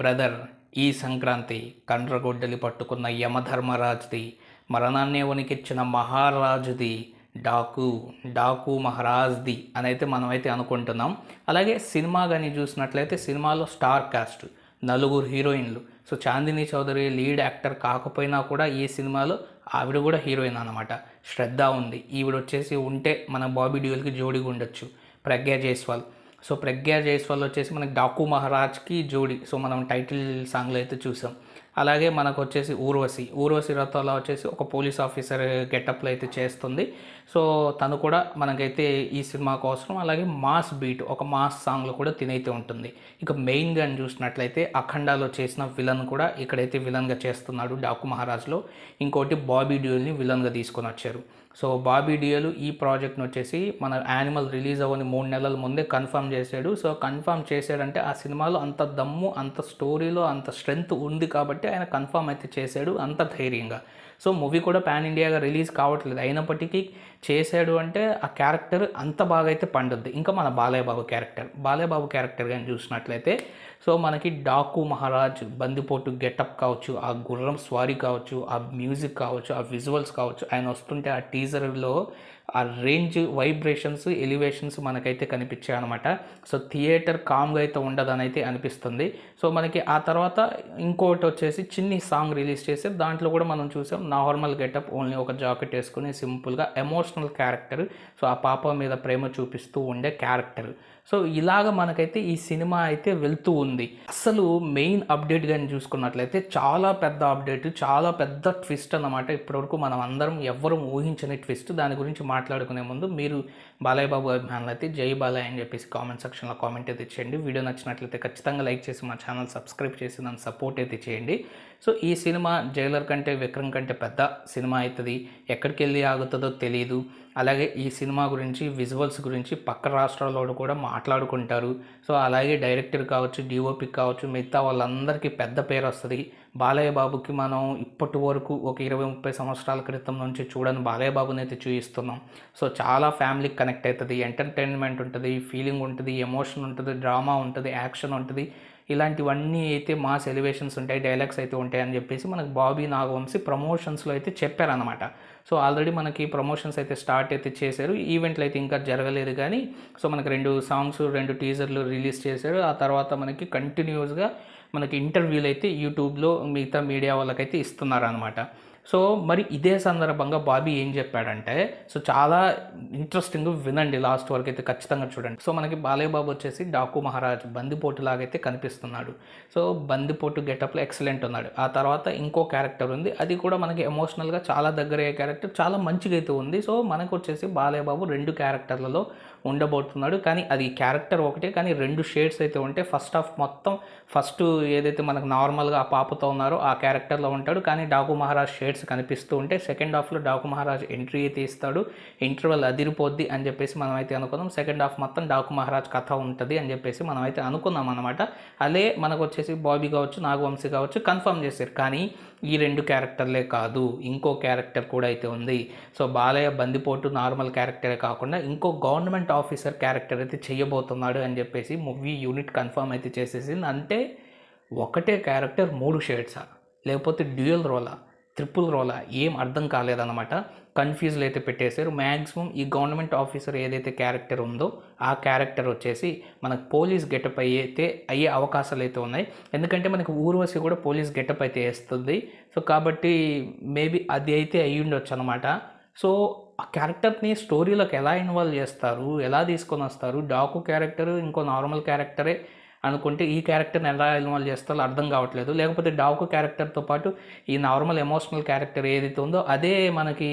Brother ఈ సంక్రాంతి కండ్రగొడ్డలి పట్టుకున్న యమధర్మరాజుది మరణాన్ని వణికిచ్చిన మహారాజుది డాకు డాకు మహారాజ్ది అని అయితే మనమైతే అనుకుంటున్నాం. అలాగే సినిమా కానీ చూసినట్లయితే సినిమాలో స్టార్ కాస్ట్ నలుగురు హీరోయిన్లు. So Chandini Chowdary lead actor కాకపోయినా కూడా ఈ సినిమాలో ఆవిడ కూడా హీరోయిన్ అనమాట శ్రద్ధ ఉంది. ఈవిడ వచ్చేసి ఉంటే మన బాబీ డ్యూల్కి జోడిగా ఉండొచ్చు ప్రజ్ఞా జైస్వాల్. సో ప్రజ్ఞా జైస్వాల్ వచ్చేసి మనకి డాకు మహారాజ్కి జోడి. సో మనం టైటిల్ సాంగ్లో అయితే చూసాం. అలాగే మనకు వచ్చేసి ఊర్వశి. ఊర్వశి రథోలా వచ్చేసి ఒక పోలీస్ ఆఫీసర్ గెటప్లో అయితే చేస్తుంది. సో తను కూడా మనకైతే ఈ సినిమా కోసం అలాగే మాస్ బీట్ ఒక మాస్ సాంగ్లో కూడా తినైతే ఉంటుంది. ఇక మెయిన్గా చూసినట్లయితే అఖండాలో చేసిన విలన్ కూడా ఇక్కడైతే విలన్గా చేస్తున్నాడు డాకు మహారాజ్లో. ఇంకోటి బాబీ డ్యూల్ని విలన్గా తీసుకొని వచ్చారు. సో బాబీ డియోలు ఈ ప్రాజెక్ట్ని వచ్చేసి మన యానిమల్ రిలీజ్ అవ్వని మూడు నెలల ముందే కన్ఫర్మ్ చేశాడు సో కన్ఫర్మ్ చేశాడంటే ఆ సినిమాలో అంత దమ్ము అంత స్టోరీలో అంత స్ట్రెంగ్త్ ఉంది కాబట్టి ఆయన కన్ఫర్మ్ అయితే చేశాడు అంత ధైర్యంగా. సో మూవీ కూడా పాన్ ఇండియాగా రిలీజ్ కావట్లేదు. అయినప్పటికీ చేశాడు అంటే ఆ క్యారెక్టర్ అంత బాగా అయితే పండుద్ది. ఇంకా మన బాలయ్య బాబు క్యారెక్టర్. బాలయ్య బాబు క్యారెక్టర్ కానీ చూసినట్లయితే సో మనకి డాకు మహారాజ్ బందిపోటు గెటప్ కావచ్చు ఆ గుర్రం స్వారీ కావచ్చు ఆ మ్యూజిక్ కావచ్చు ఆ విజువల్స్ కావచ్చు ఆయన వస్తుంటే ఆ టీజర్లో ఆ రేంజ్ వైబ్రేషన్స్ ఎలివేషన్స్ మనకైతే కనిపించాయి అనమాట సో థియేటర్ కామ్గా అయితే ఉండదని అయితే అనిపిస్తుంది. సో మనకి ఆ తర్వాత ఇంకోటి వచ్చేసి చిన్ని సాంగ్ రిలీజ్ చేసి దాంట్లో కూడా మనం చూసాం నార్మల్ గెటప్ ఓన్లీ ఒక జాకెట్ వేసుకుని సింపుల్గా ఎమోషనల్ క్యారెక్టర్. సో ఆ పాప మీద ప్రేమ చూపిస్తూ ఉండే క్యారెక్టర్. సో ఇలాగ మనకైతే ఈ సినిమా అయితే వెళ్తూ ఉంది. అసలు మెయిన్ అప్డేట్ కానీ చూసుకున్నట్లయితే చాలా పెద్ద అప్డేట్ చాలా పెద్ద ట్విస్ట్ అన్నమాట. ఇప్పటివరకు మనం అందరం ఎవ్వరం ఊహించని ట్విస్ట్. దాని గురించి మాట్లాడుకునే ముందు మీరు బాలయ్య బాబు అభిమానులు అయితే జై బాలయ్య అని చెప్పేసి కామెంట్ సెక్షన్లో కామెంట్ అయితే చేయండి. వీడియో నచ్చినట్లయితే ఖచ్చితంగా లైక్ చేసి మా ఛానల్ సబ్స్క్రైబ్ చేసి నన్ను సపోర్ట్ అయితే చేయండి. సో ఈ సినిమా జైలర్ కంటే విక్రమ్ కంటే పెద్ద సినిమా అవుతుంది. ఎక్కడికి వెళ్ళి ఆగుతుందో తెలియదు అలాగే ఈ సినిమా గురించి విజువల్స్ గురించి పక్క రాష్ట్రాల్లో కూడా మాట్లాడుకుంటారు. సో అలాగే డైరెక్టర్ కావచ్చు డిఓపి కావచ్చు మిగతా వాళ్ళందరికీ పెద్ద పేరు వస్తుంది. బాలయ్య బాబుకి మనం ఇప్పటి వరకు ఒక ఇరవై ముప్పై సంవత్సరాల క్రితం నుంచి చూడని బాలయ్య బాబుని అయితే చూపిస్తున్నాం సో చాలా ఫ్యామిలీకి కనెక్ట్ అవుతుంది ఎంటర్టైన్మెంట్ ఉంటుంది ఫీలింగ్ ఉంటుంది ఎమోషన్ ఉంటుంది డ్రామా ఉంటుంది యాక్షన్ ఉంటుంది. ఇలాంటివన్నీ అయితే మాస్ ఎలివేషన్స్ ఉంటాయి డైలాగ్స్ అయితే ఉంటాయి అని చెప్పేసి మనకు బాబీ నాగవంశీ ప్రమోషన్స్లో అయితే చెప్పారనమాట సో ఆల్రెడీ మనకి ప్రమోషన్స్ అయితే స్టార్ట్ అయితే చేశారు ఈవెంట్లు అయితే ఇంకా జరగలేదు కానీ సో మనకి రెండు సాంగ్స్ రెండు టీజర్లు రిలీజ్ చేశారు. ఆ తర్వాత మనకి కంటిన్యూస్గా మనకి ఇంటర్వ్యూలు అయితే యూట్యూబ్లో మిగతా మీడియా వాళ్ళకైతే ఇస్తున్నారు అనమాట సో మరి ఇదే సందర్భంగా బాబీ ఏం చెప్పాడంటే సో చాలా ఇంట్రెస్టింగ్ వినండి లాస్ట్ వరకు అయితే ఖచ్చితంగా చూడండి. సో మనకి బాలయ్యబాబు వచ్చేసి డాకు మహారాజ్ బందిపోటు లాగైతే కనిపిస్తున్నాడు. సో బందిపోటు గెటప్లో ఎక్సలెంట్ ఉన్నాడు. ఆ తర్వాత ఇంకో క్యారెక్టర్ ఉంది. అది కూడా మనకి ఎమోషనల్గా చాలా దగ్గర అయ్యే క్యారెక్టర్ చాలా మంచిగా అయితే ఉంది. సో మనకు వచ్చేసి బాబు రెండు క్యారెక్టర్లలో ఉండబోతున్నాడు. కానీ అది క్యారెక్టర్ ఒకటే కానీ రెండు షేడ్స్ అయితే ఉంటే ఫస్ట్ హాఫ్ మొత్తం ఫస్ట్ ఏదైతే మనకు నార్మల్గా ఆ పాపతో ఉన్నారో ఆ క్యారెక్టర్లో ఉంటాడు. కానీ డాకు మహారాజ్ షేడ్స్ కనిపిస్తూ ఉంటే సెకండ్ హాఫ్లో డాకు మహారాజ్ ఎంట్రీ అయితే ఇస్తాడు. ఇంటర్వెల్ అదిరిపోద్ది అని చెప్పేసి మనం అయితే అనుకున్నాం. సెకండ్ హాఫ్ మొత్తం డాకు మహారాజ్ కథ ఉంటుంది అని చెప్పేసి మనం అయితే అనుకున్నాం అనమాట అదే మనకు వచ్చేసి బాబీ కావచ్చు నాగవంశీ కావచ్చు కన్ఫర్మ్ చేశారు. కానీ ఈ రెండు క్యారెక్టర్లే కాదు. ఇంకో క్యారెక్టర్ కూడా అయితే ఉంది. సో బాలయ్య బందిపోటు నార్మల్ క్యారెక్టరే కాకుండా ఇంకో గవర్నమెంట్ ఆఫీసర్ క్యారెక్టర్ అయితే చేయబోతున్నాడు అని చెప్పేసి మూవీ యూనిట్ కన్ఫర్మ్ అయితే చేసేసింది. అంటే ఒకటే క్యారెక్టర్ మూడు షేడ్సా లేకపోతే డ్యూయల్ రోలా త్రిపుల్ రోలా ఏం అర్థం కాలేదన్నమాట. కన్ఫ్యూజ్లు అయితే పెట్టేశారు. మ్యాక్సిమం ఈ గవర్నమెంట్ ఆఫీసర్ ఏదైతే క్యారెక్టర్ ఉందో ఆ క్యారెక్టర్ వచ్చేసి మనకు పోలీస్ గెటప్ అయితే అయ్యే అవకాశాలు అయితే ఉన్నాయి. ఎందుకంటే మనకి ఊర్వశి కూడా పోలీస్ గెటప్ అయితే వేస్తుంది. సో కాబట్టి మేబీ అది అయితే అయ్యి ఉండొచ్చు అనమాట సో ఆ క్యారెక్టర్ని స్టోరీలోకి ఎలా ఇన్వాల్వ్ చేస్తారు? ఎలా తీసుకొని వస్తారు? డాకు క్యారెక్టర్ ఇంకో నార్మల్ క్యారెక్టరే అనుకుంటే ఈ క్యారెక్టర్ని ఎలా ఇన్వాల్వ్ చేస్తారో అర్థం కావట్లేదు. లేకపోతే డాకు క్యారెక్టర్తో పాటు ఈ నార్మల్ ఎమోషనల్ క్యారెక్టర్ ఏదైతే ఉందో అదే మనకి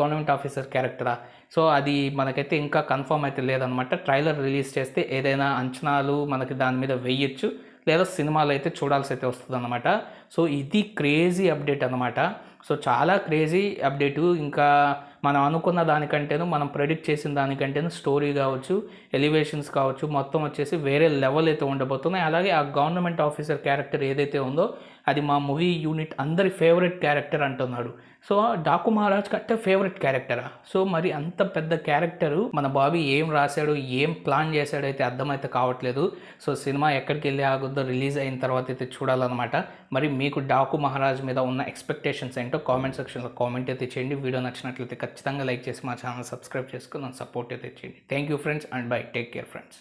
గవర్నమెంట్ ఆఫీసర్ క్యారెక్టరా సో అది మనకైతే ఇంకా కన్ఫర్మ్ అయితే లేదనమాట ట్రైలర్ రిలీజ్ చేస్తే ఏదైనా అంచనాలు మనకి దాని మీద వేయచ్చు. లేదా సినిమాలు అయితే చూడాల్సి అయితే వస్తుందన్నమాట. సో ఇది క్రేజీ అప్డేట్ అనమాట సో చాలా క్రేజీ అప్డేటు ఇంకా మనం అనుకున్న దానికంటేను మనం ప్రెడిక్ట్ చేసిన దానికంటేను స్టోరీ కావచ్చు ఎలివేషన్స్ కావచ్చు మొత్తం వచ్చేసి వేరే లెవెల్ అయితే ఉండబోతున్నాయి. అలాగే ఆ గవర్నమెంట్ ఆఫీసర్ క్యారెక్టర్ ఏదైతే ఉందో అది మా మూవీ యూనిట్ అందరి ఫేవరెట్ క్యారెక్టర్ అంటున్నాడు. సో డాకు మహారాజ్ కంటే ఫేవరెట్ క్యారెక్టరా సో మరి అంత పెద్ద క్యారెక్టరు మన బాబీ ఏం రాశాడు ఏం ప్లాన్ చేశాడో అయితే అర్థమైతే కావట్లేదు. సో సినిమా ఎక్కడికి వెళ్ళి ఆగుద్దో రిలీజ్ అయిన తర్వాత అయితే చూడాలన్నమాట. మరి మీకు డాకు మహారాజ్ మీద ఉన్న ఎక్స్పెక్టేషన్స్ ఏంటో కామెంట్ సెక్షన్లో కామెంట్ అయితే చేయండి. వీడియో నచ్చినట్లయితే ఖచ్చితంగా లైక్ చేసి మా ఛానల్ సబ్స్క్రైబ్ చేసుకుని నన్ను సపోర్ట్ అయితే thank you friends and bye take care friends